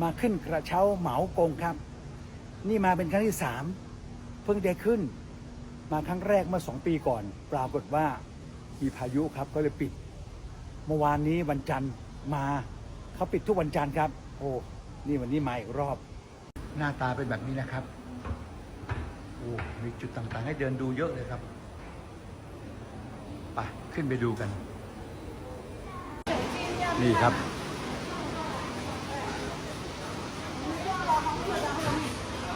มาขึ้นกระเช้าเหมากงครับ นี่มาเป็นครั้งที่สามเพิ่งได้ขึ้น มาครั้งแรกเมื่อสองปีก่อน ปรากฏว่ามีพายุครับก็เลยปิด เมื่อวานนี้วันจันทร์มาเขาปิดทุกวันจันทร์ครับ โอ้นี่วันนี้มาอีกรอบ หน้าตาเป็นแบบนี้นะครับโอ้มีจุดต่างๆ ให้เดินดูเยอะเลยครับไปขึ้นไปดูกัน นี่ครับ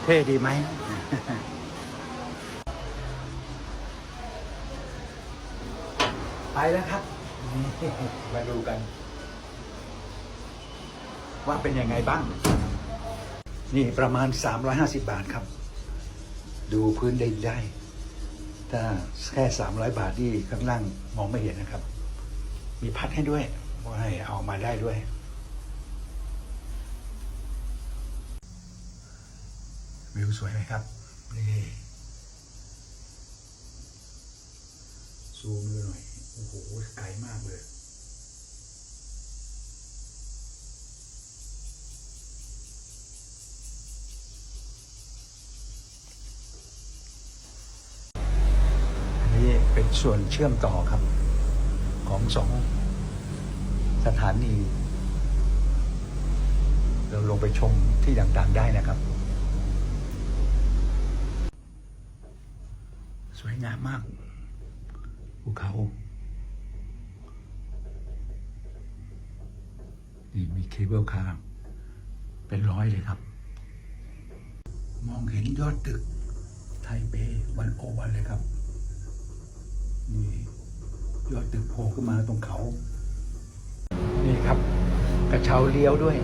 เท่ดีไหม ไปแล้วครับนี่มาดูกัน ว่าเป็นยังไงบ้าง นี่ประมาณ 350 บาทครับ ดูพื้นได้ได้ ถ้าแค่ 300 บาทที่ข้างล่างมองไม่เห็นนะครับ มีพัดให้ด้วยว่าให้เอามาได้ด้วย วิวสวยไหมครับ นี่ซูมดูหน่อย โอ้โห ไกลมากเลย อันนี้เป็นส่วนเชื่อมต่อครับ ของสองสถานี เราลงไปชมที่ต่างๆได้นะครับ สวยงามมากภูเขา นี่มีเคเบิลคาร์เป็นร้อยเลยครับ มองเห็นยอดตึกไทเปวันโอวันเลยครับ นี่ยอดตึกโผล่ขึ้นมาตรงเขา นี่ครับ กระเช้าเลี้ยวด้วย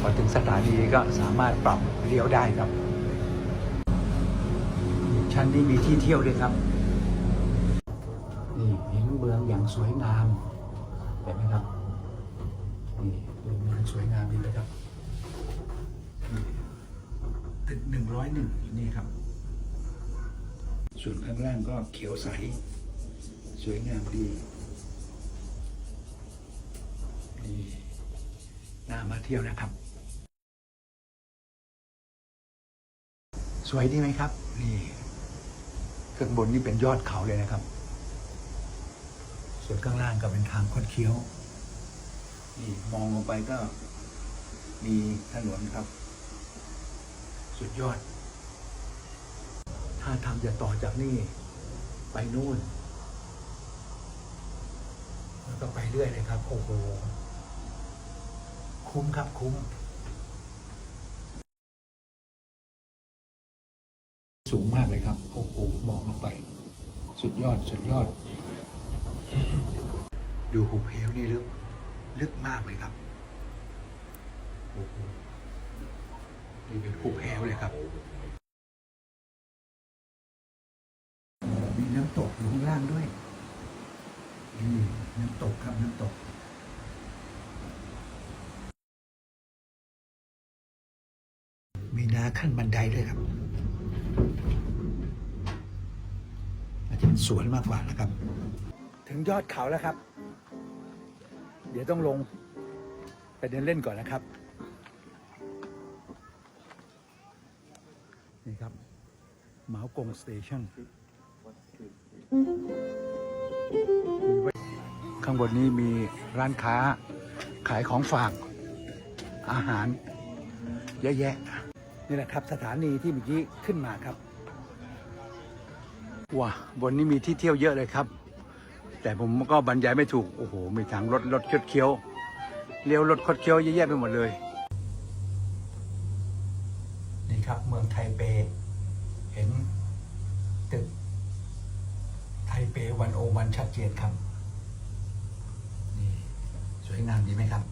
พอถึงสถานีก็สามารถปรับเลี้ยวได้ครับ ชั้นนี้มีที่เที่ยวด้วยครับ นี่เห็นเมืองอย่างสวยงามเห็นไหมครับนี่ดูเมืองสวยงามดีเลยครับนี่ตึกหนึ่งร้อยหนึ่งนี่ครับ ส่วนข้างล่างก็เขียวใส สวยงามดีนี่น่ามาเที่ยวนะครับ สวยดีไหมครับ นี่ ข้างบนนี่เป็นยอดเขาเลยนะครับ ส่วนข้างล่างก็เป็นทางคดเคี้ยว นี่มองลงไปก็มีถนนครับ สุดยอด ถ้าทำจะต่อจากนี่ ไปนู่น แล้วก็ไปเรื่อยเลยครับ โอ้โห คุ้มครับคุ้ม สูงมากเลยครับโอ้โหมองลงไป สุดยอดสุดยอด ดูหุบเหวนี่ลึกลึกมากเลยครับโอ้โหนี่เป็นหุบเหวเลยครับมีน้ำตกอยู่ข้างล่างด้วยนี่น้ำตกครับน้ำตกมีนาขั้นบันไดด้วยครับ อาจจะเป็นสวนมากกว่านะครับ ถึงยอดเขาแล้วครับ เดี๋ยวต้องลงไปเดินเล่นก่อนนะครับ นี่ครับเหมากงสเตชันข้างบนนี้มีร้านค้าขายของฝากอาหาร เยอะแยะ นี่แหละครับ สถานีที่เมื่อกี้ขึ้นมาครับว้าบนนี้มีที่เที่ยวเยอะเลยครับ แต่ผมก็บรรยายไม่ถูก โอ้โห มีทางรถรถคดเคี้ยวเลี้ยวรถคดเคี้ยวเยอะแยะไปหมดเลย นี่ครับเมืองไทเป เห็นตึก ไทเปวันโอวันชัดเจนครับ นี่ สวยงามดีไหมครับ